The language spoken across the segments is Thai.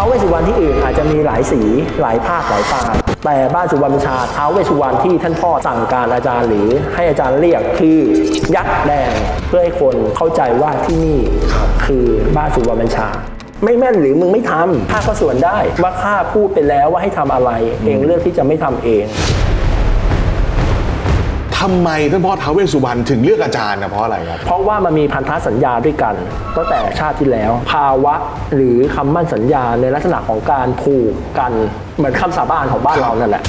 ท้าวเวสสุวรรณที่อื่นอาจจะมีหลายสีหลายภาคหลายปางแต่บ้านสุวรรณบัญชาท้าวเวสสุวรรณที่ท่านพ่อสั่งการอาจารย์หรือให้อาจารย์เรียกคือยักษ์แดงเพื่อให้คนเข้าใจว่าที่นี่คือบ้านสุวรรณบัญชาไม่แม่นหรือมึงไม่ทำข้าก็ส่วนได้ว่าข้าพูดไปแล้วว่าให้ทำอะไร เองเลือกที่จะไม่ทำเอง ทำไมท่านพ่อท้าวเวสสุวรรณถึงเลือกอาจารย์นะเพราะอะไรครับ เพราะว่ามันมีพันธสัญญาด้วยกันตั้งแต่ชาติที่แล้ว ภาวะหรือคำมั่นสัญญาในลักษณะของการผูกกันเหมือนคำสาบานของบ้านเรานั่นแหละ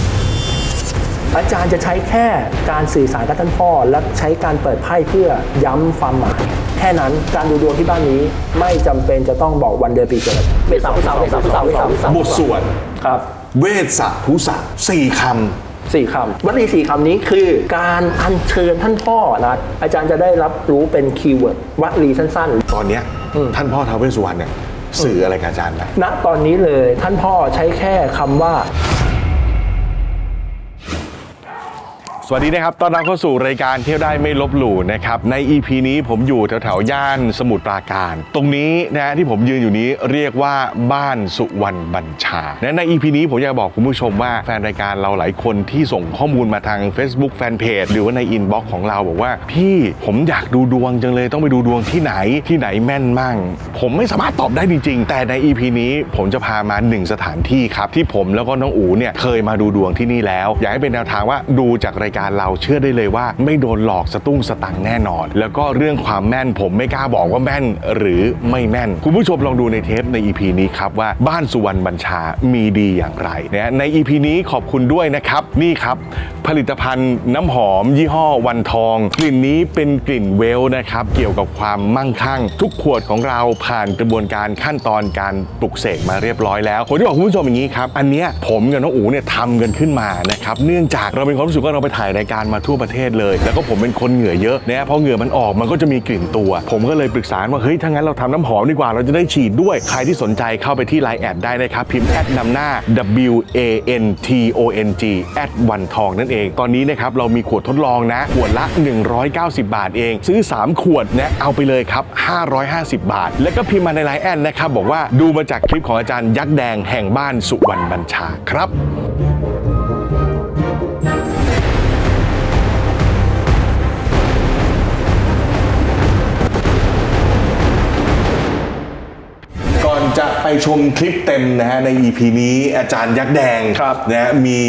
อาจารย์จะใช้แค่การสื่อสารกับท่านพ่อ และใช้การเปิดไพ่เพื่อย้ำความหมาย แค่นั้นการดูดวงที่บ้านนี้ไม่จำเป็นจะต้องบอกวันเดือนปีเกิดเวสาพุสาเวสาพุสาเวสาพุสาบทสวดครับ เวสสะภูสะสี่ค สี่คำวลีสี่คำนี้คือการอัญเชิญท่านพ่อนะอาจารย์จะได้รับรู้เป็นคีย์เวิร์ดวลีสั้นๆำตอนเนี้ยท่านพ่อท้าวเวสสุวรรณเนี่ยสื่ออะไรกับอาจารย์นะณตอนนี้เลยท่านพ่อใช้แค่คำว่า วัสดีนะครับ ตอนรับเข้าสู่รายการเที่ยวได้ไม่ลบหลู่นะครับ ใน EP นี้ผมอยู่แถวๆย่านสมุทรปราการ ตรงนี้นะที่ผมยืนอยู่นี้เรียกว่าบ้านสุวรรณบัญชาและใน EP นี้ผมอยากบอกคุณผู้ชมว่าแฟนรายการเราหลายคนที่ส่งข้อมูลมาทาง Facebook Fanpage หรือว่าในอินบ็อกซ์ของเราบอกว่า พี่ผมอยากดูดวงจังเลยต้องไปดูดวงที่ไหนที่ไหนแม่นมั่ง ผมไม่สามารถตอบได้จริงๆ แต่ใน EP นี้ผมจะพามาหนึ่งสถานที่ครับที่ผมแล้วก็น้องอูเนี่ยเคยมาดูดวงที่นี่แล้ว อยากให้เป็นแนวทางว่าดูจากรายการเราเชื่อได้เลยว่า ไม่โดนหลอกสตุ้งสตังแน่นอน แล้วก็เรื่องความแม่นผมไม่กล้าบอกว่าแม่นหรือไม่แม่น คุณผู้ชมลองดูในเทปใน EP นี้ครับว่าบ้านสุวรรณบัญชามีดีอย่างไรนะใน EP นี้ขอบคุณด้วยนะครับนี่ครับ ผลิตภัณฑ์น้ำหอม ยี่ห้อวันทอง กลิ่นนี้เป็นกลิ่นเวลนะครับเกี่ยวกับความมั่งคั่ง ทุกขวดของเราผ่านกระบวนการขั้นตอนการปลุกเสกมาเรียบร้อยแล้วผมจะบอกคุณผู้ชมอย่างนี้ครับอันเนี้ยผมกับน้องอูเนี่ยทำกันขึ้นมานะครับเนื่องจากเราเป็นความรู้สึกว่าเราไปถ่ายรายการมาทั่วประเทศเลย แล้วก็ผมเป็นคนเหงื่อเยอะนะพอเหงื่อมันออกมันก็จะมีกลิ่นตัว ผมก็เลยปรึกษาว่าเฮ้ยถ้างั้นเราทำน้ำหอมดีกว่าเราจะได้ฉีดด้วย ใครที่สนใจเข้าไปที่ไลน์แอดได้นะครับ พิมพ์แอดนำหน้า W A N T O N G แอดวันทองนั่นเอง ตอนนี้นะครับเรามีขวดทดลองนะ ขวดละ 190 บาทเอง ซื้อ 3 ขวดนะเอาไปเลยครับ 550 บาท แล้วก็พิมพ์มาในไลน์แอดนะครับบอกว่าดูมาจากคลิปของอาจารย์ยักษ์แดงแห่งบ้านสุวรรณบัญชาครับ ชมคลิปเต็มนะฮะใน EP นี้อาจารย์ยักษ์แดงครับนะฮะมี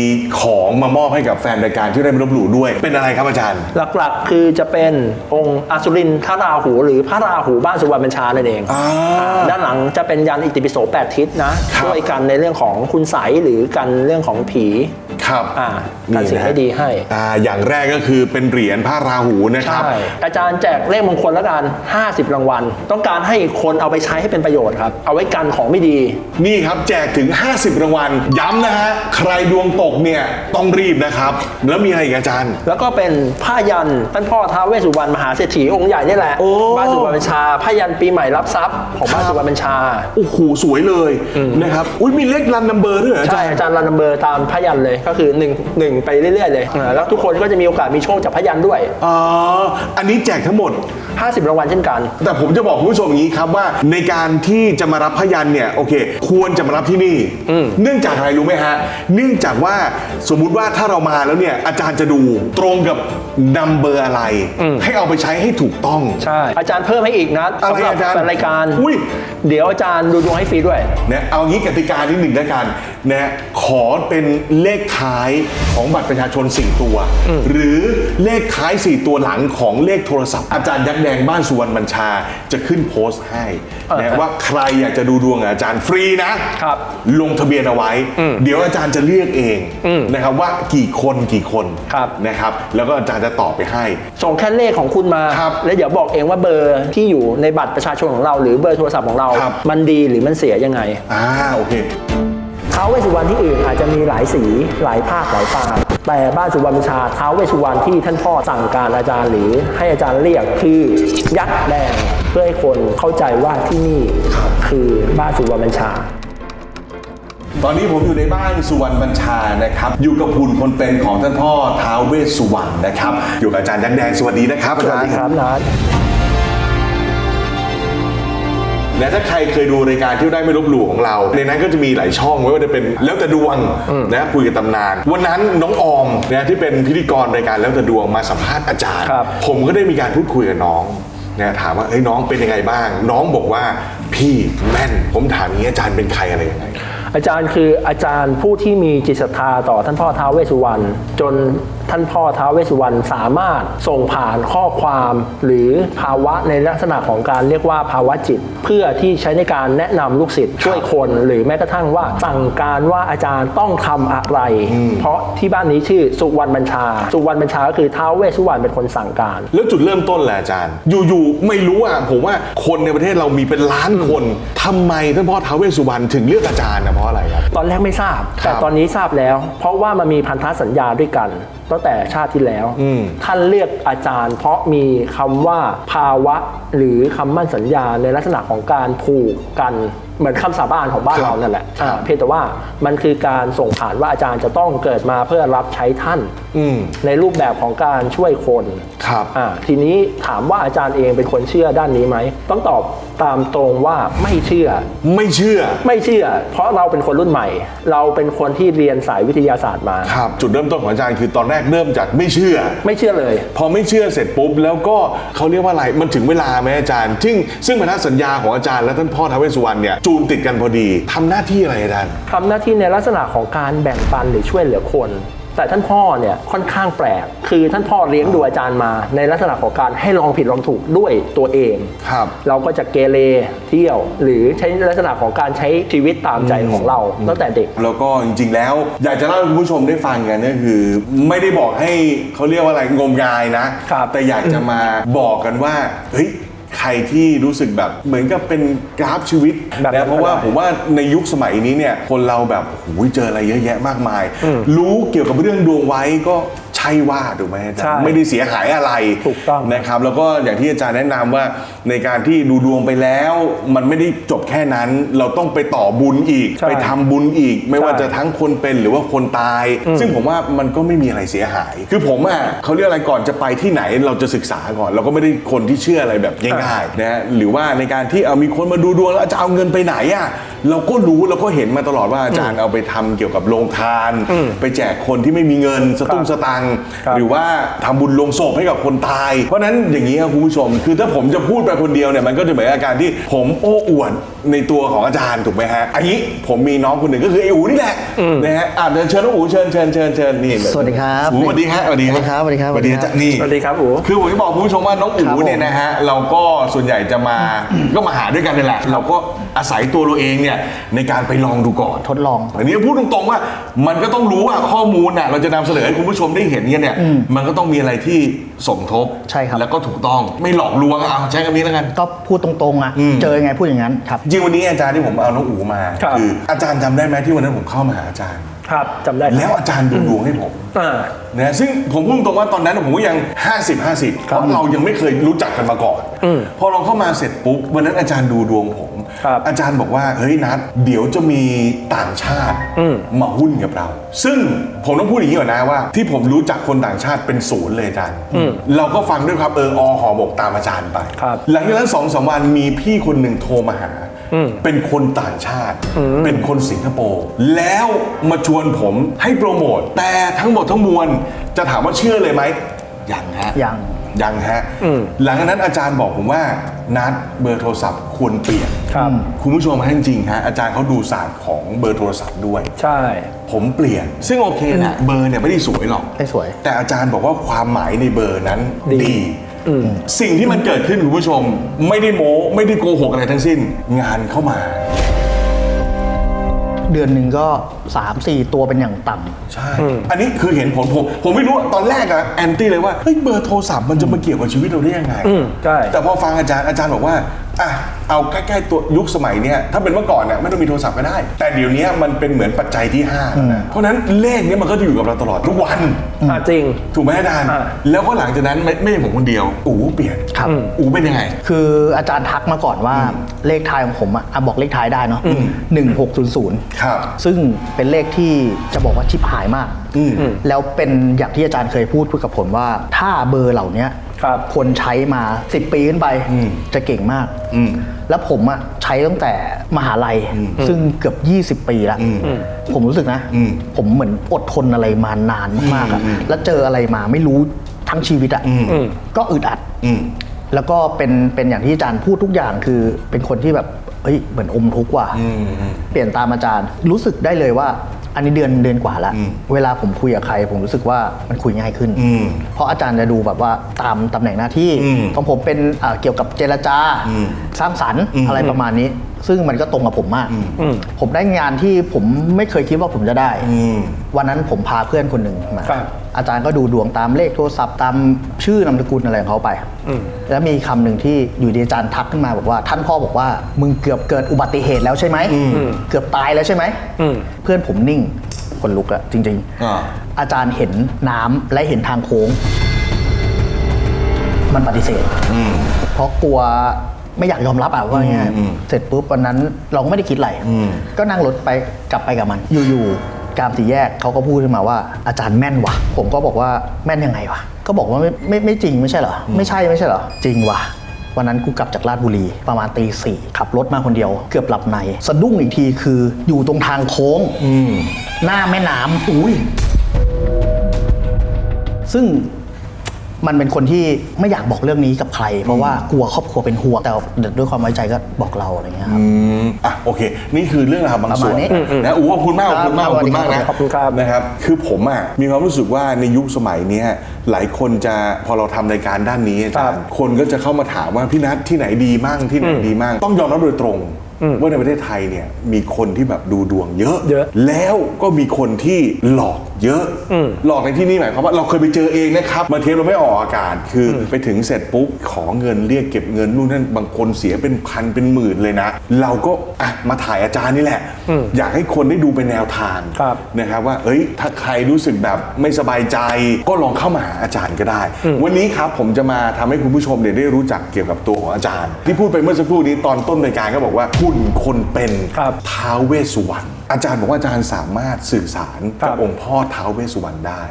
ของมามอบให้กับแฟนรายการที่ได้ไม่ลบหลู่ด้วย เป็นอะไรครับอาจารย์ หลักๆ คือจะเป็นองค์อสุรินทราหู หรือพระราหูบ้านสุวรรณบัญชานั่นเอง อ่า ด้านหลังจะเป็นยันอิติปิโสแปดทิศนะครับ ช่วยกันในเรื่องของคุณใสยหรือกันเรื่องของผีครับอ่ากันสิ่งะฮะไม่ดีให้อ่าอย่างแรกก็คือเป็นเหรียญพระราหูนะครับใช่อาจารย์แจกเลขมงคลแล้วกัน 50 รางวัล ต้องการให้คนเอาไปใช้ให้เป็นประโยชน์ครับ เอาไว้กันของไม่ดี นี่ครับแจกถึง 50 รางวัล ย้ำนะฮะ ใครดวงตกเนี่ยต้องรีบนะครับ แล้วมีอะไรอีกอาจารย์ แล้วก็เป็นผ้ายันท่านพ่อท้าวเวสสุวรรณมหาเศรษฐีองค์ใหญ่นี่แหละโอ้บ้านสุวรรณบัญชาผ้ายันปีใหม่รับทรัพย์ของบ้านสุวรรณบัญชาโอ้โหสวยเลยนะครับอุ้ยมีเลขรันนัมเบอร์ด้วยเหรออาจาใช่รย์อาจารย์รันนัมเบอร์ตามพยันเลยก็คือ1 1ไปเรื่อยๆเลยอ่าแล้วทุกคนก็จะมีโอกาสมีโชคจากพยันด้วย อ๋ออันนี้แจกทั้งหมด 50รางวัลเช่นกัน แต่ผมจะบอกคุณผู้ชมอย่างนี้ครับว่า ในการที่จะมารับพยันเนี่ยโอเค ควรจะมารับที่นี่ เนื่องจากอะไรรู้ไหมฮะ เนื่องจากว่าสมมุติว่าถ้าเรามาแล้วเนี่ยอาจารย์จะดูตรงกับนัมเบอร์อะไร ให้เอาไปใช้ให้ถูกต้อง ใช่ อาจารย์เพิ่มให้อีกนะอะไรสำหรับอาจารย์แฟนรายการ อุ้ย เดี๋ยวอาจารย์ดูดวงให้ฟรีด้วย นะเอางี้กติกาที่หนึ่งแล้วกันนะขอเป็นเลขท้ายของบัตรประชาชน 4 ตัว หรือเลขท้าย 4 ตัวหลังของเลขโทรศัพท์ อาจารย์ยักษ์แดงบ้านสุวรรณบัญชาจะขึ้นโพสต์ให้เออนะว่าใครอยากจะดูดวงกับอาจารย์ฟรีนะครับลงทะเบียนเอาไว้ เดี๋ยวอาจารย์จะเลือกเองนะครับว่ากี่คนกี่คนครับนะครับแล้วก็อาจารย์จะตอบไปให้ ส่งแค่เลขของคุณมาครับแล้วเดี๋ยวบอกเองว่าเบอร์ที่อยู่ในบัตรประชาชนของเรา หรือเบอร์โทรศัพท์ของเราครับมันดีหรือมันเสียยังไงอ่าโอเค ท้าวเวสสุวรรณที่อื่นอาจจะมีหลายสีหลายภาคหลายปางแต่บ้านสุวรรณบัญชาท้าวเวสสุวรรณที่ท่านพ่อสั่งการอาจารย์หรือให้อาจารย์เรียกคือยักษ์แดงเพื่อให้คนเข้าใจว่าที่นี่คือบ้านสุวรรณบัญชาตอนนี้ผมอยู่ในบ้านสุวรรณบัญชานะครับ อยู่กับหุ่นคนเป็นของท่านพ่อท้าวเวสสุวรรณนะครับ อยู่กับอาจารย์ยักษ์แดงสวัสดีนะครับอาสวัจาสรดีย์ครับนั ทนะถ้าใครเคยดูรายการเที่ยวได้ไม่ลบหลู่ของเรา ในนั้นก็จะมีหลายช่องไม่ว่าจะเป็นแล้วแต่ดวงนะคุยกับตำนาน วันนั้นน้องออมนะที่เป็นพิธีกรรายการแล้วแต่ดวงมาสัมภาษณ์อาจารย์ครับผมก็ได้มีการพูดคุยกับน้องนะถามว่าเอ้ยน้องเป็นยังไงบ้าง น้องบอกว่าพี่แม่น ผมถามอย่างนี้อาจารย์เป็นใครอะไรยังไงอาจารย์คืออาจารย์ผู้ที่มีจิตศรัทธาต่อท่านพ่อท้าวเวสสุวรรณจน ท่านพ่อท้าวเวสสุวรรณสามารถส่งผ่านข้อความหรือภาวะในลักษณะของการเรียกว่าภาวะจิต เพื่อที่ใช้ในการแนะนำลูกศิษย์ช่วยคนหรือแม้กระทั่งว่าสั่งการว่าอาจารย์ต้องทำอะไร เพราะที่บ้านนี้ชื่อสุวรรณบัญชา สุวรรณบัญชาก็คือท้าวเวสสุวรรณเป็นคนสั่งการ แล้วจุดเริ่มต้นแหละอาจารย์ อยู่ๆไม่รู้อะผมว่าคนในประเทศเรามีเป็นล้านคนทำไมท่านพ่อท้าวเวสสุวรรณถึงเลือกอาจารย์นะเพราะอะไรครับตอนแรกไม่ทราบครับแต่ตอนนี้ทราบแล้ว เพราะว่ามันมีพันธสัญญาด้วยกันตั้งแต่ชาติที่แล้ว อืม ท่านเรียกอาจารย์ เพราะมีคำว่าภาวะหรือคำมั่นสัญญาในลักษณะของการผูกกันเหมือนคำสาบานของบ้านเรานั่นแหละอ่าเพียงแต่ว่ามันคือการส่งผ่านว่าอาจารย์จะต้องเกิดมาเพื่อรับใช้ท่านอืมในรูปแบบของการช่วยคนครับอ่าทีนี้ถามว่าอาจารย์เองเป็นคนเชื่อด้านนี้ไหมต้องตอบตามตรงว่าไม่เชื่อ ไม่เชื่อ ไม่เชื่อ เพราะเราเป็นคนรุ่นใหม่ เราเป็นคนที่เรียนสายวิทยาศาสตร์มาครับจุดเริ่มต้นของอาจารย์คือตอนแรกเริ่มจากไม่เชื่อ ไม่เชื่อเลย พอไม่เชื่อเสร็จปุ๊บแล้วก็เขาเรียกว่าอะไรมันถึงเวลาไหมอาจารย์ ซึ่งซึ่งพันธสัญญาของอาจารย์และท่านพ่อท้าวเวสสุวรรณเนี่ยจูนติดกันพอดีทำหน้าที่อะไรอาจารย์ ทำหน้าที่ในลักษณะของการแบ่งปันหรือช่วยเหลือคน แต่ท่านพ่อเนี่ยค่อนข้างแปลก คือท่านพ่อเลี้ยงดูอาจารย์มา ในลักษณะของการให้ลองผิดลองถูกด้วยตัวเอง ครับ เราก็จะเกเรเที่ยว หรือใช้ลักษณะของการใช้ชีวิตตามใจของเราตั้งแต่เด็ก แล้วก็จริงๆแล้ว อยากจะเล่าให้คุณผู้ชมได้ฟังกันก็คือ ไม่ได้บอกให้เขาเรียกว่าอะไรงมงายนะ ครับแต่อยากจะมาบอกกันว่า เฮ้ย ใครที่รู้สึกแบบเหมือนกับเป็นกราฟชีวิตแบบนั้นนะเพราะว่าก็ได้ผมว่าในยุคสมัยนี้เนี่ยคนเราแบบโอ้โหเจออะไรเยอะแยะมากมาย รู้เกี่ยวกับเรื่องดวงไว้ก็ใช่ว่าถูกไหมอาจารใช่ย์ไม่ได้เสียหายอะไรถูกต้อง นะครับ แล้วก็อย่างที่อาจารย์แนะนำว่าในการที่ดูดวงไปแล้ว มันไม่ได้จบแค่นั้น เราต้องไปต่อบุญอีก ใช่ไปทำบุญอีก ไม่ว่าใช่ จะทั้งคนเป็นหรือว่าคนตาย ซึ่งผมว่ามันก็ไม่มีอะไรเสียหาย คือผมอะเขาเรียกอะไรก่อนจะไปที่ไหนเราจะศึกษาก่อน เราก็ไม่ได้คนที่เชื่ออะไรแบบง่ายๆนะฮะหรือว่าในการที่เอามีคนมาดูดวงแล้วจะเอาเงินไปไหนอะเราก็รู้เราก็เห็นมาตลอดว่าอาจารย์เอาไปทำเกี่ยวกับโรงทาน ไปแจกคนที่ไม่มีเงินสตุ้งสตังค์ครับหรือว่าทำบุญลงศพให้กับคนตาย เพราะฉะนั้นอย่างนี้ครับคุณผู้ชม คือถ้าผมจะพูดไปคนเดียวเนี่ยมันก็จะเหมือนอาการที่ผมโอ้อวดในตัวของอาจารย์ถูกไหมฮะอันนี้ผมมีน้องคนหนึ่งก็คือไอ้อูนี่แหละนะฮะอะเดินเชิญน้องอูเชิญเชิญเชิญเชิญนี่สวัสดีครับอูสวัสดีฮะสวัสดีสวัสดีครับสวัสดีครับสวัสดีอาจารย์นี่สวัสดีครับอูคือผมจะบอกคุณผู้ชมว่าน้องอูครับผมเนี่ยนะฮะเราก็ส่วนใหญ่จะมา ก็มาหาด้วยกันนี่แหละ เราก็อาศัยตัวเราเองเนี่ยในการไปลองดูก่อนทดลอง อันนี้พูดตรงๆว่า มันก็ต้องรู้ว่าข้อมูลน่ะเราจะนำเสนอให้คุณผู้ชมได้เห็นกันเนี่ย มันก็ต้องมีอะไรที่สมทบใช่ครับ แล้วก็ถูกต้องไม่หลอกลวงเอาใช้คำนี้แล้วกัน ก็พูดตรงๆอะ อืม เจอยังไงพูดอย่างนั้นครับ จริงวันนี้อาจารย์ที่ผมเอาน้องอูมาครับ ออาจารย์จำได้ไหมที่วันนั้นผมเข้ามาหาอาจารย์ ครับจำได้ครับ แล้วอาจารย์ดูดวงให้ผม อ่า นะซึ่งผมพูดตรงว่าตอนนั้นผมก็ยัง 50 50 เพราะเรายังไม่เคยรู้จักกันมาก่อนอืมพอเราเข้ามาเสร็จปุ๊บ วันนั้นอาจารย์ดูดวงผม ครับอาจารย์บอกว่า เฮ้ยนัดเดี๋ยวจะมีต่างชาติอืมมาหุ้นกับเรา ซึ่งผมต้องพูดอย่างนี้ก่อนนะว่า ที่ผมรู้จักคนต่างชาติเป็นศูนย์เลยอาจารย์เราก็ฟังด้วยครับเอออหอหมกตามอาจารย์ไป ครับ หลังจากนั้นสองสามวันมีพี่คนหนึ่งโทรมาหา เป็นคนต่างชาติ เป็นคนสิงคโปร์แล้วมาชวนผมให้โปรโมท แต่ทั้งหมดทั้งมวลจะถามว่าเชื่อเลยไหมยังฮะยังยังฮะอืมหลังจากนั้นอาจารย์บอกผมว่านัดเบอร์โทรศัพท์ควรเปลี่ยนครับคุณผู้ชมฮะจริงๆฮะอาจารย์เขาดูศาสตร์ของเบอร์โทรศัพท์ด้วย ใช่ ผมเปลี่ยน ซึ่งโอเคนะเบอร์เนี่ยไม่ได้สวยหรอกไม่สวย แต่อาจารย์บอกว่าความหมายในเบอร์นั้นดีดี สิ่งที่มันเกิดขึ้นคุณผู้ชม ไม่ได้โม้ไม่ได้โกหกอะไรทั้งสิ้น งานเข้ามา เดือนหนึ่งก็ 3 4 ตัวเป็นอย่างต่ำใช่ อันนี้คือเห็นผลผมผมไม่รู้อะตอนแรกอะแอนตี้เลยว่าเฮ้ยเบอร์โทรศัพท์มันจะมาเกี่ยวกับชีวิตเราได้ยังไงอืมใช่แต่พอฟังอาจารย์อาจารย์บอกว่า อะเอาใกล้ๆตัวยุคสมัยเนี้ยถ้าเป็นเมื่อก่อนเนี่ยไม่ต้องมีโทรศัพท์ก็ได้ แต่เดี๋ยวนี้มันเป็นเหมือนปัจจัยที่ห้าแล้วนะเพราะฉะนั้นเลขเนี้ยมันก็จะอยู่กับเราตลอดทุกวัน อ่าจริง ถูกไหมอาจารย์ อ่า แล้วก็หลังจากนั้นไม่ไม่ใช่ผมคนเดียว อูเปลี่ยนครับ อูเป็นยังไง คืออาจารย์ทักมาก่อนว่าเลขท้ายของผมอะอะบอกเลขท้ายได้เนาะหนึ่งหกศูนย์ศูนย์ครับซึ่งเป็นเลขที่จะบอกว่าชิบหายมาก อืม แล้วเป็นอย่างที่อาจารย์เคยพูดพูดกับผมว่า ถ้าเบอร์เหล่านี้ ครับคนใช้มา 10 ปีขึ้นไปจะเก่งมากอืมแล้วผมอะใช้ตั้งแต่มหาลัย ซึ่งเกือบ 20 ปีแล้วผมรู้สึกนะ อืมผมเหมือนอดทนอะไรมานานมากๆอะแล้วเจออะไรมาไม่รู้ทั้งชีวิตอะอืม ก็อึดอัด อืม แล้วก็เป็นเป็นอย่างที่อาจารย์พูดทุกอย่างคือเป็นคนที่แบบเฮ้ยเหมือนอมทุกข์ว่ะเปลี่ยนตามอาจารย์รู้สึกได้เลยว่า อันนี้เดือนเดือนกว่าแล้วเวลาผมคุยกับใคร ผมรู้สึกว่ามันคุยง่ายขึ้นอืมเพราะอาจารย์จะดูแบบว่าตามตำแหน่งหน้าที่อืมของผมเป็นอ่าเกี่ยวกับเจรจาสร้างสรรค์อะไรประมาณนี้ ซึ่งมันก็ตรงกับผมมาก ผมได้งานที่ผมไม่เคยคิดว่าผมจะได้อืมวันนั้นผมพาเพื่อนคนหนึ่งมาครับ อาจารย์ก็ดูดวงตามเลขโทรศัพท์ตามชื่อนามสกุลอะไรของเขาไป แล้วมีคำหนึ่งที่อยู่ดีอาจารย์ทักขึ้นมาบอกว่า ท่านพ่อบอกว่ามึงเกือบเกิดอุบัติเหตุแล้วใช่ไหมเกือบตายแล้วใช่ไหมอืมเพื่อนผมนิ่งคนลุกอะจริงอ่าอาจารย์เห็นน้ำและเห็นทางโค้ง มันปฏิเสธเพราะกลัวไม่อยากยอมรับอะว่าง่ายๆเสร็จปุ๊บวันนั้นเราก็ไม่ได้คิดอะไรก็นั่งรถไปกลับไปกับมัน อยู่ๆ กลามสี่แยกเขาก็พูดขึ้นมาว่าอาจารย์แม่นวะผมก็บอกว่าแม่นยังไงวะก็บอกว่าไม่ไม่ไม่จริงไม่ใช่เหรอไม่ใช่ไม่ใช่เหรอจริงวะวันนั้นกูกลับจากราชบุรีประมาณตีสี่ขับรถมาคนเดียว เกือบหลับใน สะดุ้งอีกทีคืออยู่ตรงทางโค้งหน้าแม่น้ำอุ้ยซึ่ง มันเป็นคนที่ไม่อยากบอกเรื่องนี้กับใคร เพราะว่ากลัวครอบครัวเป็นห่วงแต่ด้วยความไว้ใจก็บอกเราอะไรเงี้ยครับ อืมอะโอเค นี่คือเรื่องราวบางส่วนประมาณนี้นะอู้ขอบคุณมากขอบคุณมากคขรัอบบคุณมากนะขอบคุณครับนะครับคือผมอะมีความรู้สึกว่าในยุคสมัยเนี้ยหลายคนจะพอเราทำรายการด้านนี้อาจารย์คนก็จะเข้ามาถามว่าพี่นัทที่ไหนดีมั่งที่ไหนดีมั่งต้องยอมรับโดยตรงว่าในประเทศไทยเนี่ยมีคนที่แบบดูดวงเยอะ เยอะ แล้วก็มีคนที่หลอก เยอะ หลอกในที่นี้หมายความว่าเราเคยไปเจอเองนะครับมาเทปเราไม่ออกอากาศ คืออไปถึงเสร็จปุ๊บขอเงินเรียกเก็บเงินนู่นนั่นบางคนเสียเป็นพันเป็นหมื่นเลยนะ เราก็อะมาถ่ายอาจารย์นี่แหละ อยากให้คนได้ดูเป็นแนวทางครับนะครับว่าเอ้ยถ้าใครรู้สึกแบบไม่สบายใจ ก็ลองเข้ามาหาอาจารย์ก็ได้ วันนี้ครับผมจะมาทำให้คุณผู้ชมเนี่ยได้รู้จักเกี่ยวกับตัวของอาจารย์ ที่พูดไปเมื่อสักครู่นี้ตอนต้นรายการก็บอกว่าหุ่นคนเป็นครับท้าวเวสสุวรรณอาจารย์บอกว่าอาจารย์สามารถสื่อสารครักับบ องค์พ่อท้าวเวสสุวรรณได้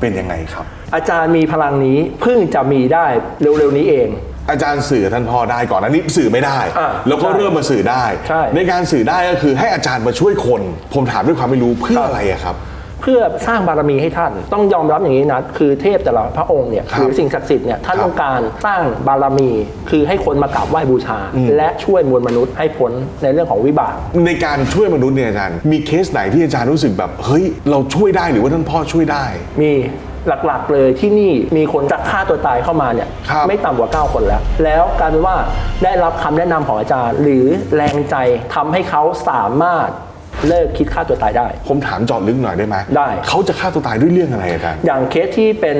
เป็นยังไงครับ อาจารย์มีพลังนี้เพิ่งจะมีได้เร็วๆนี้เอง อาจารย์สื่อท่านพ่อได้ก่อนอันนี้สื่อไม่ได้ อ่าแล้วก็ใช่เริ่มมาสื่อได้ ใช่การสื่อได้ก็คือให้อาจารย์มาช่วยคน ผมถามด้วยความไม่รู้เพื่ออะไรอะครับ เพื่อสร้างบารมีให้ท่าน ต้องยอมรับอย่างนี้นะคือเทพแต่ละพระองค์เนี่ยครับหรือสิ่งศักดิ์สิทธิ์เนี่ยท่านครับต้องการสร้างบารมี คือให้คนมากราบไหว้บูชา และช่วยมวลมนุษย์ให้พ้นในเรื่องของวิบากในการช่วยมนุษย์เนี่ยอาจารย์มีเคสไหนที่อาจารย์รู้สึกแบบเฮ้ยเราช่วยได้หรือว่าท่านพ่อช่วยได้ มีหลักๆเลยที่นี่มีคนจะฆ่าตัวตายเข้ามาเนี่ยครับไม่ต่ำกว่า 9 คนแล้ว แล้วกลายเป็นว่าได้รับคำแนะนำของอาจารย์ หรือแรงใจทำให้เขาสามารถ เลิกคิดฆ่าตัวตายได้ ผมถามเจอดลึกหน่อยได้ไหมได้ เขาจะฆ่าตัวตายด้วยเรื่องอะไรอาจารย์ อย่างเคสที่เป็น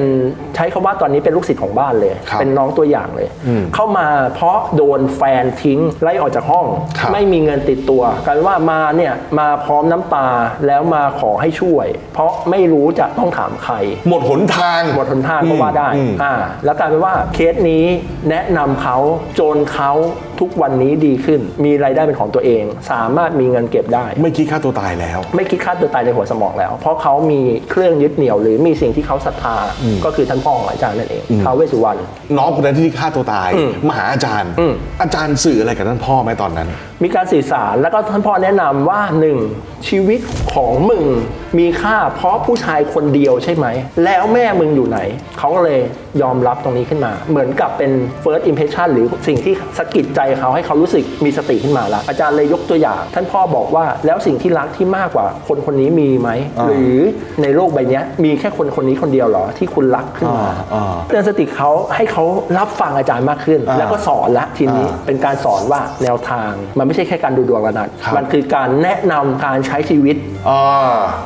ใช้คำว่าตอนนี้เป็นลูกศิษย์ของบ้านเลย ครับเป็นน้องตัวอย่างเลยเข้ามาเพราะโดนแฟนทิ้งไล่ออกจากห้อง ครับไม่มีเงินติดตัวกลายเป็นว่ามาเนี่ยมาพร้อมน้ำตาแล้วมาขอให้ช่วย เพราะไม่รู้จะต้องถามใคร หมดหนทางหมดหนทางก็ว่าได้ อืมอ่า แล้วกลายเป็นว่าเคสนี้แนะนำเขาจนเขาทุกวันนี้ดีขึ้น มีรายได้เป็นของตัวเอง สามารถมีเงินเก็บได้ ไม่คิดฆ่าตัวตายแล้ว ไม่คิดฆ่าตัวตายในหัวสมองแล้ว เพราะเขามีเครื่องยึดเหนี่ยวหรือมีสิ่งที่เขาศรัทธาก็คือท่านพ่อของอาจารย์นั่นเองท้าวเวสสุวรรณน้องคนนั้นที่ฆ่าตัวตายมาหาอาจารย์อืมอาจารย์สื่ออะไรกับท่านพ่อไหมตอนนั้น มีการสื่อสารแล้วก็ท่านพ่อแนะนำว่าหนึ่งชีวิตของมึงมีค่าเพราะผู้ชายคนเดียวใช่ไหม แล้วแม่มึงอยู่ไหนเขาก็เลย ยอมรับตรงนี้ขึ้นมา เหมือนกับเป็น first impression หรือสิ่งที่สะกิดใจเขาให้เขารู้สึกมีสติขึ้นมาละอาจารย์เลยยกตัวอย่าง ท่านพ่อบอกว่าแล้วสิ่งที่รักที่มากกว่าคนคนนี้มีไหมอ่าหรือในโลกใบเนี้ยมีแค่คนคนนี้คนเดียวเหรอที่คุณรักขึ้นมาอ่าอ่าเตือนสติเขาให้เขารับฟังอาจารย์มากขึ้นอ่าแล้วก็สอนละทีนี้อ่าเป็นการสอนว่าแนวทาง มันไม่ใช่แค่การดูดวงแล้วนัดครับมันคือการแนะนำการใช้ชีวิตอ่า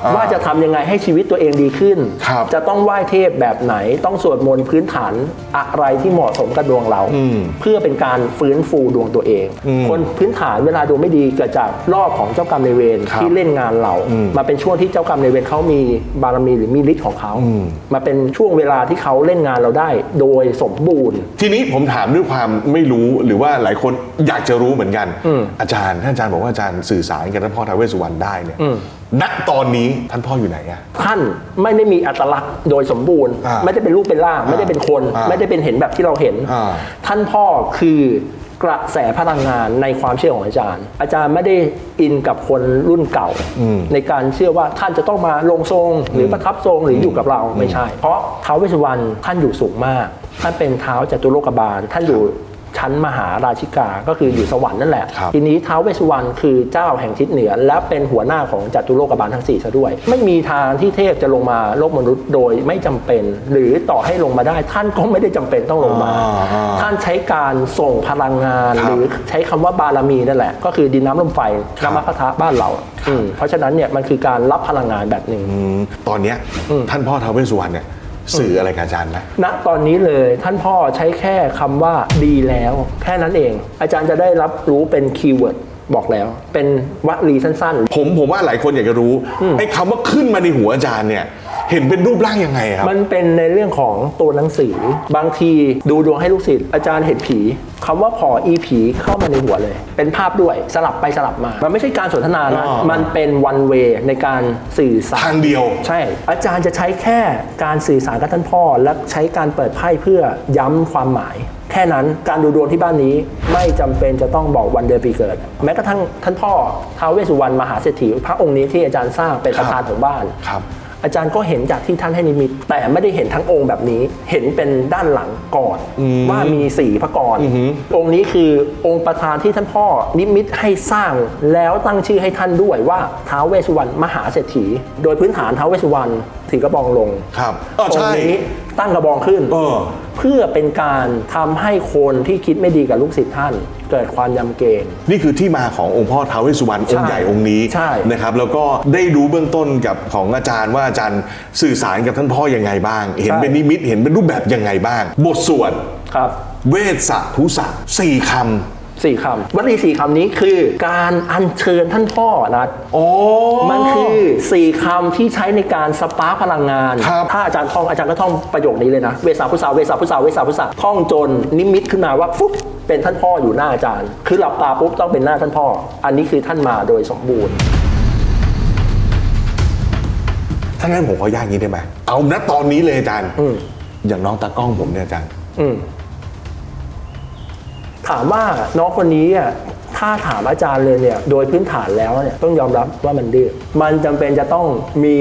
อ่ว่าจะทำยังไงให้ชีวิตตัวเองดีขึ้นครับจะต้องไหว้เทพแบบไหนต้องสวดมนต์พื้นฐานอะไรที่เหมาะสมกับดวงเราอืมเพื่อเป็นการฟื้นฟูดวงตัวเองอืมคนพื้นฐานเวลาดวงไม่ดีเกิดจากรอบของเจ้ากรรมนายเวรครับที่เล่นงานเราอืมมาเป็นช่วงที่เจ้ากรรมนายเวรเขามีบารมีหรือมีฤทธิ์ของเขาอืมมาเป็นช่วงเวลาที่เขาเล่นงานเราได้ โดยสมบูรณ์ ทีนี้ผมถามด้วยความไม่รู้หรือว่าหลายคนอยากจะรู้เหมือนกันอืมอาจารย์ท่านอาจารย์บอกว่าอาจารย์สื่อสารกับท่านพ่อท้าวเวสสุวรรณได้ได้เนี่ยอืม ณตอนนี้ท่านพ่ออยู่ไหนอะ ท่านไม่ได้มีอัตลักษณ์โดยสมบูรณ์ อ่าไม่ได้เป็นรูปเป็นร่าง ไม่ได้เป็นคน อ่าไม่ได้เป็นเห็นแบบที่เราเห็น อ่าท่านพ่อคือกระแสพลังงานในความเชื่อของอาจารย์ อาจารย์ไม่ได้อินกับคนรุ่นเก่าในการเชื่อว่าท่านจะต้องมาลงทรง หรือประทับทรงหรืออยู่กับเราไม่ใช่ เพราะท้าวเวสสุวรรณท่านอยู่สูงมาก ท่านเป็นเท้าวจตุโลกบาล ท่านอยู่ ชั้นมหาราชิกาก็คืออยู่สวรรค์นั่นแหละ ครับ ทีนี้ท้าวเวสสุวรรณคือเจ้าแห่งทิศเหนือ และเป็นหัวหน้าของจัตุโลกบาลทั้ง4ซะด้วย ไม่มีทางที่เทพจะลงมาโลกมนุษย์โดยไม่จำเป็น หรือต่อให้ลงมาได้ ท่านก็ไม่ได้จำเป็นต้องลงมา อ่าอ่าท่านใช้การส่งพลังงาน ครับหรือใช้คำว่าบารมีนั่นแหละ ก็คือดินน้ำลมไฟครับ น้ำมะพะทะบ้านเราอืมเพราะฉะนั้นเนี่ยมันคือการรับพลังงานแบบหนึ่ง อืมตอนเนี้ยท่านพ่อท้าวเวสสุวรรณเนี่ย สื่ออะไรกับอาจารย์ไหมณตอนนี้เลยท่านพ่อใช้แค่คำว่าดีแล้ว แค่นั้นเอง อาจารย์จะได้รับรู้เป็นคีย์เวิร์ดบอกแล้ว เป็นวลีสั้นผมผมว่าหลายคนอยากจะรู้ไอ้คำว่าขึ้นมาในหัวอาจารย์เนี่ย เห็นเป็นรูปร่างยังไงครับๆมันเป็นในเรื่องของตัวหนังสือ บางทีดูดวงให้ลูกศิษย์อาจารย์เห็นผีคำว่าพออีผีเข้ามาในหัวเลย เป็นภาพด้วยสลับไปสลับมา มันไม่ใช่การสนทนานะอ๋อมันเป็นวันเวในการสื่อสารทางเดียว ใช่ อาจารย์จะใช้แค่การสื่อสารกับท่านพ่อ และใช้การเปิดไพ่เพื่อย้ำความหมายแค่นั้นการดูดวงที่บ้านนี้ไม่จำเป็นจะต้องบอกวันเดือนปีเกิด แม้กระทั่งท่านพ่อท้าวเวสสุวรรณมหาเศรษฐีพระองค์นี้ที่อาจารย์สร้างเป็นประธานของบ้านครับ อาจารย์ก็เห็นจากที่ท่านให้นิมิตแต่ไม่ได้เห็นทั้งองค์แบบนี้ เห็นเป็นด้านหลังก่อนว่ามีสี่พระกรองค์นี้คือองค์ประธานที่ท่านพ่อนิมิตให้สร้างแล้วตั้งชื่อให้ท่านด้วยว่าท้าวเวสสุวรรณมหาเศรษฐี โดยพื้นฐานท้าวเวสสุวรรณถือกระบองลงครับเออใช่งค์นี้ตั้งกระบองขึ้นเออเพื่อเป็นการทำให้คนที่คิดไม่ดีกับลูกศิษย์ท่าน เกิดความยำเกรง นี่คือที่มาขององค์พ่อท้าวเวสสุวรรณองค์ใหญ่องค์นี้ใช่ นะครับแล้วก็ได้รู้เบื้องต้นกับของอาจารย์ว่าอาจารย์สื่อสารกับท่านพ่อยังไงบ้าง เห็นเป็นนิมิตเห็นเป็นรูปแบบยังไงบ้าง บทสวดครับ เวสสะทุสะสี่ค สี่คำวลีสี่คำนี้คือการอัญเชิญท่านพ่อนะำโอ้มันคือสี่คำที่ใช้ในการสปาร์คพลังงานครับถ้าอาจารย์ท่องอาจารย์ก็ท่องประโยคนี้เลยนะ เวสาพุสาเวสาพุสาเวสาพุสาท่องจนนิมิตขึ้นมาว่าฟุ๊บเป็นท่านพ่ออยู่หน้าอาจารย์ คือหลับตาปุ๊บต้องเป็นหน้าท่านพ่อ อันนี้คือท่านมาโดยสมบูรณ์ถ้างั้นผมขออนุญาตอย่างนี้ได้ไหมเอาณตอนนี้เลยอาจารย์อย่างน้องตากล้องผมเนี่ยอาจารย์อืม ถามว่าน้องคนนี้อะถ้าถามอาจารย์เลยเนี่ยโดยพื้นฐานแล้วเนี่ยต้องยอมรับว่ามันดื้อมันจำเป็นจะต้องมี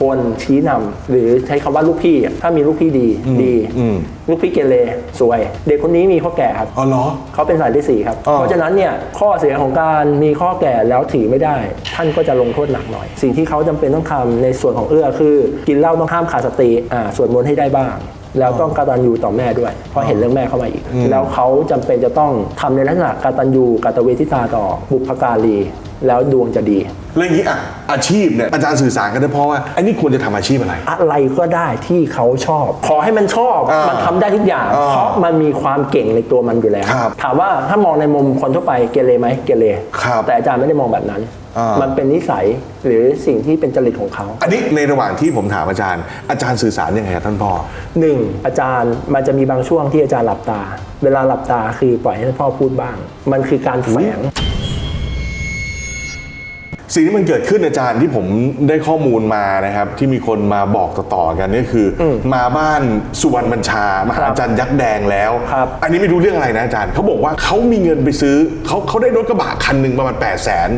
คนชี้นำหรือใช้คำว่าลูกพี่อะถ้ามีลูกพี่ดีดีอืมลูกพี่เกเรสวย เด็กคนนี้มีข้อแก่ครับอ๋อเหรอเขาเป็นสายที่สี่ครับอ๋อเพราะฉะนั้นเนี่ยข้อเสียของการมีข้อแก่แล้วถือไม่ได้ ท่านก็จะลงโทษหนักหน่อย สิ่งที่เขาจำเป็นต้องทำในส่วนของเอื้อคือ กินเหล้าต้องห้ามขาดสติอ่าสวดมนต์ให้ได้บ้าง แล้วต้องกตัญญูต่อแม่ด้วย เพราะเห็นเรื่องแม่เข้ามาอีก แล้วเขาจำเป็นจะต้องทำในลักษณะกตัญญูกตเวทิตาต่อบุพการี แล้วดวงจะดี แล้วอย่างนี้อะอาชีพเนี่ยอาจารย์สื่อสารกันได้เพราะว่าไอ้นี่ควรจะทำอาชีพอะไร อะไรก็ได้ที่เขาชอบ ขอให้มันชอบอ่ามัมันทำได้ทุกอย่าง อ่าเพราะมันมีความเก่งในตัวมันอยู่แล้ว ครับถามว่าถ้ามองในมุมคนทั่วไปเกเรไหมเกเรครับแต่อาจารย์ไม่ได้มองแบบนั้น อ่ามั มันเป็นนิสัยหรือสิ่งที่เป็นจริตของเขา อันนี้ในระหว่างที่ผมถามอาจารย์ อาจารย์สื่อสารยังไงกับท่านพ่อ หนึ่งอาจารย์มันจะมีบางช่วงที่อาจารย์หลับตา เวลาหลับตาคือปล่อยให้ท่านพ่อพูดบ้าง มันคือการแฝง สิ่งที่มันเกิดขึ้นอาจารย์ที่ผมได้ข้อมูลมานะครับ ที่มีคนมาบอกต่อๆกันนี่คืออมาบ้านสุวรรณบัญชามาหาครับอาจารย์ยักษ์แดงแล้ว ครับ อันนี้ไม่รู้เรื่องอะไรนะอาจารย์เขาบอกว่าเขามีเงินไปซื้อเขาเขาได้รถกระบะคันหนึ่งประมาณ8 0 0แสน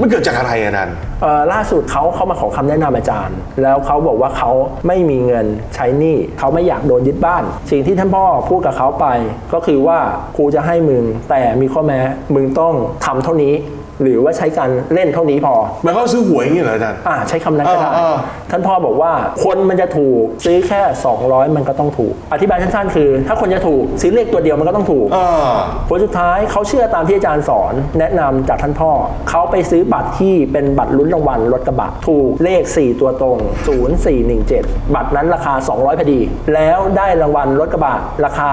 มันเกิดจากอะไรอาจารย์เอ่อล่าสุดเขาเข้ามาขอคำแนะนำอาจารย์ แล้วเขาบอกว่าเขาไม่มีเงินใช้หนี้เขาไม่อยากโดนยึดบ้าน สิ่งที่ท่านพ่อพูดกับเขาไป ก็คือว่าครูจะให้มึงแต่มีข้อแม้มึงต้องทำเท่านี้ หรือว่าใช้การเล่นเท่านี้พอหมายความว่าซื้อหวยอย่างนี้เหรออาจารย์ อ่าใช้คำนั้นก็ได้อ่าอ่า ท่านพ่อบอกว่าคนมันจะถูกซื้อแค่ 200 มันก็ต้องถูก อธิบายสั้นๆคือ ถ้าคนจะถูกซื้อเลขตัวเดียวมันก็ต้องถูก อ่า ผลสุดท้ายเขาเชื่อตามที่อาจารย์สอนแนะนำจากท่านพ่อ เขาไปซื้อบัตรที่เป็นบัตรลุ้นรางวัลรถกระบะถูกเลข 4 ตัวตรง 0417 บัตรนั้นราคา 200พอดี แล้วได้รางวัลรถกระบะราคา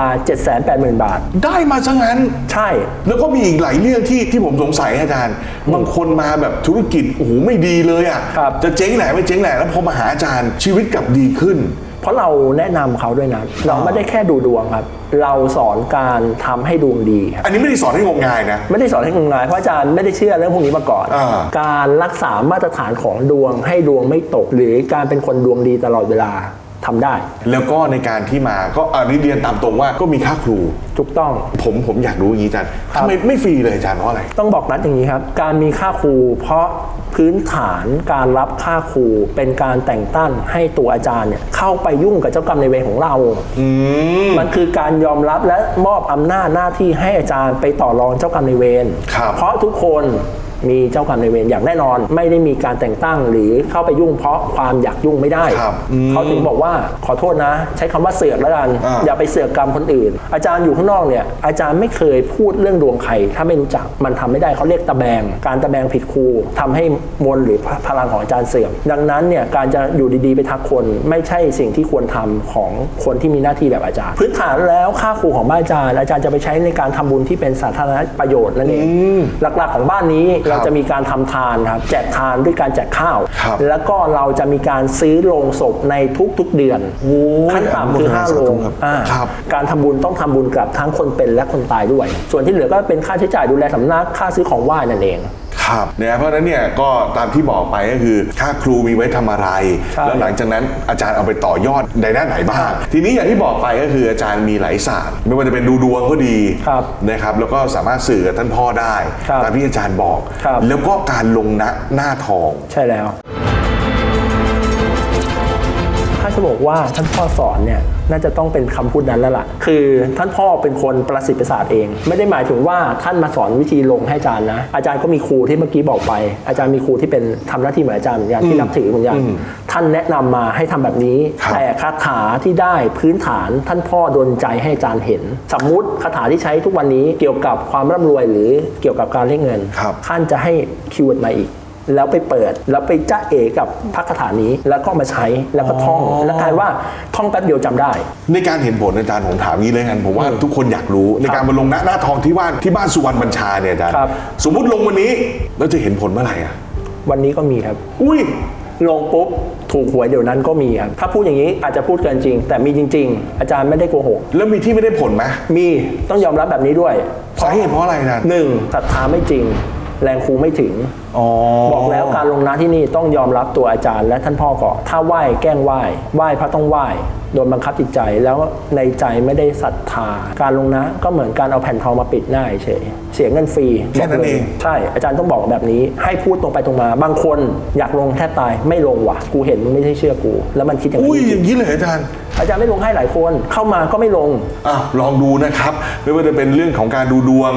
780,000 บาท ได้มาซะงั้น ใช่ แล้วก็มีอีกหลายเรื่องที่ที่ผมสงสัยอาจารย์บางคนมาแบบธุรกิจโอ้โหไม่ดีเลยอะครับจะเจ๊งแหละไม่เจ๊งแหละแล้วพอมาหาอาจารย์ชีวิตกลับดีขึ้น เพราะเราแนะนำเขาด้วยนะ เราไม่ได้แค่ดูดวงครับ เราสอนการทำให้ดวงดีครับ อันนี้ไม่ได้สอนให้งมงายนะ ไม่ได้สอนให้งมงายเพราะอาจารย์ไม่ได้เชื่อเรื่องพวกนี้มาก่อน อ่า การรักษามาตรฐานของดวงให้ดวงไม่ตก หรือการเป็นคนดวงดีตลอดเวลา ทำได้ แล้วก็ในการที่มาก็อันนี้เรียนตามตรงว่าก็มีค่าครูถูกต้องผมผมอยากรู้อย่างนี้อาจารย์ครับทำไมไม่ฟรีเลยอาจารย์เพราะอะไร ต้องบอกนัดอย่างนี้ครับ การมีค่าครู เพราะพื้นฐานการรับค่าครูเป็นการแต่งตั้งให้ตัวอาจารย์เนี่ยเข้าไปยุ่งกับเจ้ากรรมในายเวรของเรามันคือการยอมรับและมอบอำนาจหน้าที่ให้อาจารย์ไปต่อรองเจ้ากรรมในายเวรครับเพราะทุกคน มีเจ้ากรรมในายเวรอย่างแน่นอน ไม่ได้มีการแต่งตั้งหรือเข้าไปยุ่งเพราะความอยากยุ่งไม่ได้ ครับเขาถึงบอกว่าขอโทษนะ ใช้คำว่าเสือกแล้วกันอ่า อย่าไปเสือกกรรมคนอื่น อาจารย์อยู่ข้างนอกเนี่ยอาจารย์ไม่เคยพูดเรื่องดวงใครถ้าไม่รู้จักมันทำไม่ได้เขาเรียกตะแบง การตะแบงผิดครูทำให้มวลหรือพลังของอาจารย์เสื่อม ดังนั้นเนี่ยการจะอยู่ดีๆไปทักคนไม่ใช่สิ่งที่ควรทำของคนที่มีหน้าที่แบบอาจารย์ พื้นฐานแล้วค่าครูของบ้านอาจารย์ อาจารย์จะไปใช้ในการทำบุญที่เป็นสาธารณประโยชน์นั่นเองหลักๆของบ้านนี้เราจะมีการทำทานครับแจกทานด้วยการแจกข้าวครับแล้วก็เราจะมีการซื้อโลงศพในทุกๆเดือนโอ้ยขั้นต่ำคือ5โลงครับอ่าครับการทำบุญต้องทำบุญกับทั้งคนเป็นและคนตายด้วย ส่วนที่เหลือก็เป็นค่าใช้จ่ายดูแลสำนักค่าซื้อของไหว้นั่นเอง ครับเนี่ยเพราะฉะนั้นเนี่ยก็ตามที่บอกไปก็คือค่าครูมีไว้ทำอะไรใช่แล้วหลังจากนั้นอาจารย์เอาไปต่อยอดในด้านไหนบ้าง ทีนี้อย่างที่บอกไปก็คืออาจารย์มีหลายศาสตร์ ไม่ว่าจะเป็นดูดวงก็ดีครับนะครับแล้วก็สามารถสื่อกับท่านพ่อได้ครับตามที่อาจารย์บอกครับแล้วก็การลงณหน้าทองใช่แล้วถ้า จะบอกว่าท่านพ่อสอนเนี่ยน่าจะต้องเป็นคำพูดนั้นแล้วล่ะ คือท่านพ่อเป็นคนประสิทธิ์ประสาทเอง ไม่ได้หมายถึงว่าท่านมาสอนวิธีลงให้อาจารย์นะ อาจารย์ก็มีครูที่เมื่อกี้บอกไป อาจารย์มีครูที่เป็นทำหน้าที่เหมือนอาจารย์เหมือนกันที่นับถือเหมือนกันท่านแนะนำมาให้ทำแบบนี้ครับแต่คาถาที่ได้พื้นฐานท่านพ่อดนใจให้อาจารย์เห็น สมมุติคาถาที่ใช้ทุกวันนี้เกี่ยวกับความร่ำรวยหรือเกี่ยวกับการเรียกเงินครับท่านจะให้คีย์เวิร์ดมาอีก แล้วไปเปิด แล้วไปจ้าเอกับพระคาถานี้แล้วก็มาใช้แล้วก็ท่องแล้วกลายว่าท่องแป๊บเดียวจำได้ ในการเห็นผลอาจารย์ผมถามงี้เลยกันผมว่าทุกคนอยากรู้ในการมาลงณหน้าทองที่บ้านที่บ้านสุวรรณบัญชาเนี่ยอาจารย์ครับสมมุติลงวันนี้แล้วจะเห็นผลเมื่อไหร่อะวันนี้ก็มีครับ อุ้ยลงปุ๊บถูกหวยเดี๋ยวนั้นก็มีครับถ้าพูดอย่างนี้อาจจะพูดเกินจริง แต่มีจริง ๆ อาจารย์ไม่ได้โกหกแล้วมีที่ไม่ได้ผลไหมมีต้องยอมรับแบบนี้ด้วยสาเหตุเพราะอะไรอาจารย์หนึ่งศรัทธาไม่จริง แรงครูไม่ถึง อ๋อ บอกแล้วการลงนะที่นี่ต้องยอมรับตัวอาจารย์และท่านพ่อก่อน ถ้าไหว้แกล้งไหว้ ไหว้พระต้องไหว้ โดนบังคับจิตใจแล้วในใจไม่ได้ศรัทธา การลงนะก็เหมือนการเอาแผ่นทองมาปิดหน้าเฉยเสียเงินฟรีแค่นั้นเองใช่อาจารย์ต้องบอกแบบนี้ ให้พูดตรงไปตรงมา บางคนอยากลงแทบตายไม่ลงว่ะ กูเห็นมึงไม่ใช่เชื่อกู แล้วมันคิดอย่างอุ้ยนี้อย่างนี้เลยอาจารย์อาจารย์ไม่ลงให้หลายคนเข้ามาก็ไม่ลงอะลองดูนะครับ ไม่ว่าจะเป็นเรื่องของการดูดวง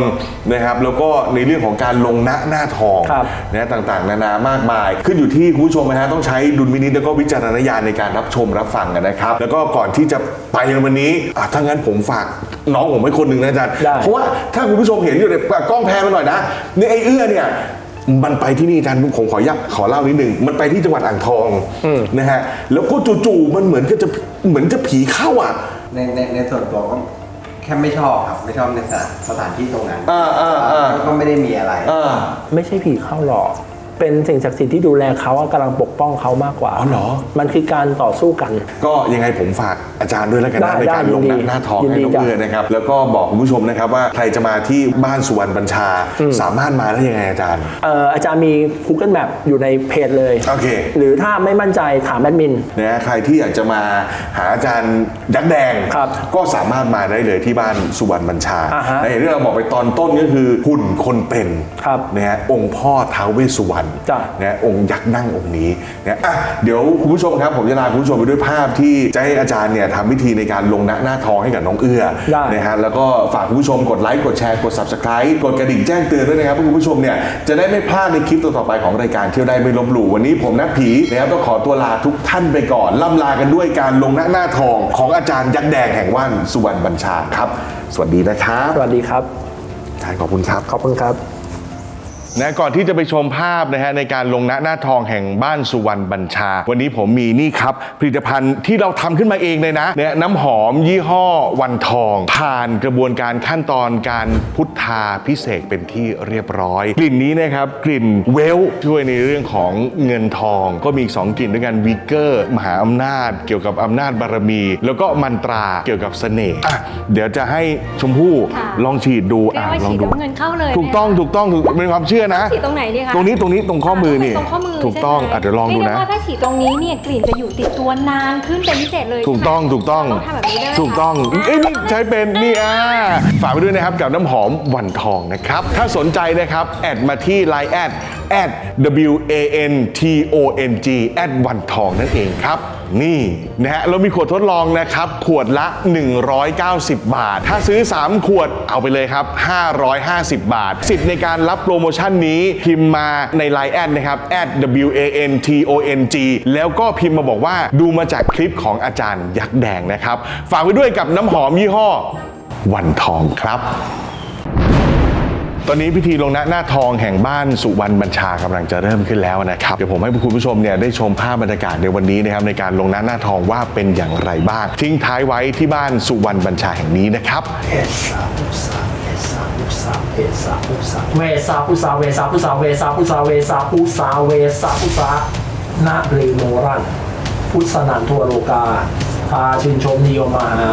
นะครับแล้วก็ในเรื่องของการลงหน้าหน้าทองครับนะต่างๆ นานามากมาย ขึ้นอยู่ที่คุณผู้ชมนะฮะต้องใช้ดุลพินิจแล้วก็วิจารณญาณในการรับชมรับฟังกันนะครับ แล้วก็ก่อนที่จะไปในวันนี้อะถ้างั้นผมฝากน้องผมไว้คนหนึ่งนะอาจารย์ ได้ เพราะว่าถ้าคุณผู้ชมเห็นอยู่ในกล้องแพนมาหน่อยนะนี่ไอ้เอื้อเนี่ย มันไปที่นี่อาจารย์ผมขอยับขอเล่านิดหนึ่งมันไปที่จังหวัดอ่างทองนะฮะแล้วก็จู่ๆมันเหมือนก็จะเหมือนจะผีเข้าอะ ในในในส่วนตัวก็แค่ไม่ชอบครับ ไม่ชอบในสถานสถานที่ตรงนั้นอ่าอ่าอ่า ก็ไม่ได้มีอะไรอ่าไม่ใช่ผีเข้าหรอก เป็นสิ่งศักดิ์สิทธิ์ที่ดูแลเขาอะกำลังปกป้องเขามากกว่าอ๋อเหรอ มันคือการต่อสู้กัน ก็ยังไงผมฝากอาจารย์ด้วยแล้วกันได้นะในการได้ลงหยิน้านดีหน้าทองยินให้ดีน้องจ้ะ เอือนะครับ แล้วก็บอกคุณผู้ชมนะครับว่าใครจะมาที่บ้านสุวรรณบัญชา สามารถมาได้ยังไงอาจารย์ เอ่ออาจารย์มี Google Map อยู่ในเพจเลย โอเค หรือถ้าไม่มั่นใจถามแอดมิน นะฮะใครที่อยากจะมาหาอาจารย์ยักษ์แดง ครับก็สามารถมาได้เลยที่บ้านสุวรรณบัญชาอ่าฮะในอย่างที่เราบอกไปตอนต้นก็คือหุ่นคนเป็นครับนะฮะองค์พ่อท้าวเวสสุวรรณจ้ะนะฮะองค์ยักษ์นั่งองค์นี้นะอะเดี๋ยวคุณผู้ชมครับผมจะลาคุณผู้ชมไปด้วยภาพที่จะให้อาจารย์เนี่ยทำวิธีในการลงหน้าหน้าทองให้กับน้องเอื้อได้นะฮะแล้วก็ฝากคุณผู้ชมกดไลค์กดแชร์กด subscribe กดกระดิ่งแจ้งเตือนด้วยนะครับเพื่อคุณผู้ชมเนี่ยจะได้ไม่พลาดในคลิปต่อๆไปของรายการเที่ยวได้ไม่ลบหลู่วันนี้ผมนัดผีนะครับต้องขอตัวลาทุกท่านไปก่อนล่ำลากันด้วยการลงหน้าหน้าทองของอาจารย์ยักษ์แดงแห่งว่านสุวรรณบัญชาครับ สวัสดีนะครับ สวัสดีครับอาจารย์ขอบคุณครับ ขอบคุณครับ นะก่อนที่จะไปชมภาพนะฮะในการลงณหน้าทองแห่งบ้านสุวรรณบัญชา วันนี้ผมมีนี่ครับ ผลิตภัณฑ์ที่เราทำขึ้นมาเองเลยนะเนี่ยน้ำหอมยี่ห้อวันทอง ผ่านกระบวนการขั้นตอนการพุทธาพิเศษกเป็นที่เรียบร้อย กลิ่นนี้นะครับกลิ่นเวลช่วยในเรื่องของเงินทอง ก็มีอีกสองกลิ่นด้วยกันวิกเกอร์มหาอำนาจ เกี่ยวกับอำนาจบารมี แล้วก็มันตราเกี่ยวกับเสน่ห์อะเดี๋ยวจะให้ชมพู่ค่ะลองฉีดดูเรียกว่าลองฉีดดูแล้วเงินเข้าเลยถูกต้องถูกต้องถูกเป็นความเชื่อนะ ฉีดตรงไหนดีคะตรงนี้ตรงนี้ตรงข้อมือนี่ ตรงข้อมือถูกต้องใช่ไหมอะเดี๋ยวลองดูเรียนะกว่าถ้าฉีดตรงนี้เนี่ยกลิ่นจะอยู่ติดตัวนานขึ้นเป็นพิเศษเลยถูกต้องถูกต้องต้องทำแบบนี้ได้ไหมคะถูกต้องเอ้ยนี่ใช้เป็นนี่อ่าฝากไปด้วยนะครับกับน้ำหอมวันทองนะครับ ถ้าสนใจนะครับ แอดมาที่ Line แอดแอด W A N T O N G แอดวันทองนั่นเองครับ นี่นะฮะเรามีขวดทดลองนะครับ ขวดละ 190 บาท ถ้าซื้อ 3 ขวดเอาไปเลยครับ 550 บาท สิทธิ์ในการรับโปรโมชั่นนี้พิมพ์มาใน Line แอดนะครับ at w a n t o n g แล้วก็พิมพ์มาบอกว่าดูมาจากคลิปของอาจารย์ยักษ์แดงนะครับ ฝากไว้ด้วยกับน้ำหอมยี่ห้อวันทองครับ ตอนนี้พิธีลงหน้าหน้าทองแห่งบ้านสุวรรณบัญชากำลังจะเริ่มขึ้นแล้วนะครับเดี๋ยวผมให้คุณผู้ชมเนี่ยได้ชมภาพบรรยากาศในวันนี้นะครับในการลงหน้าหน้าทองว่าเป็นอย่างไรบ้าง ทิ้งท้ายไว้ที่บ้านสุวรรณบัญชาแห่งนี้นะครับเอสาพุสาเอสาพุสาเอสาพุสาเวสาพุสาเวสาพุสาเวสาพุสาเวสาพุสาเวสาพุสานาเรโมรันพุทธนันทั่วโลกาพาชื่นชมนิยมมาหา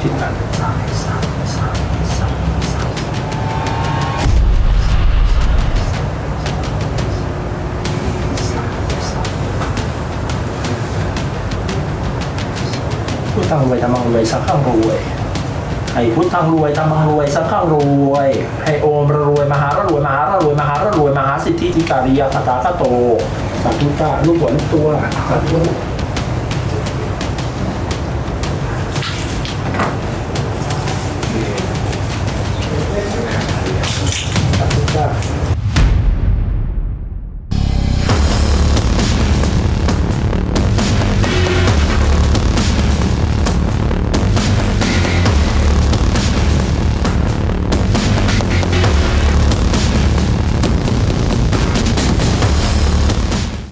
ทิศนั้น รวยธรรมังรวยสังฆังรวยให้พุทธังรวยธรรมังรวยสังฆังรวย ให้โอมระรวยมหาระรวยมหาระรวยมหาระรวยมหาสิทธิจิตาริยาตาคโตสาธุตาลูกหัวลูกตัวสาธุ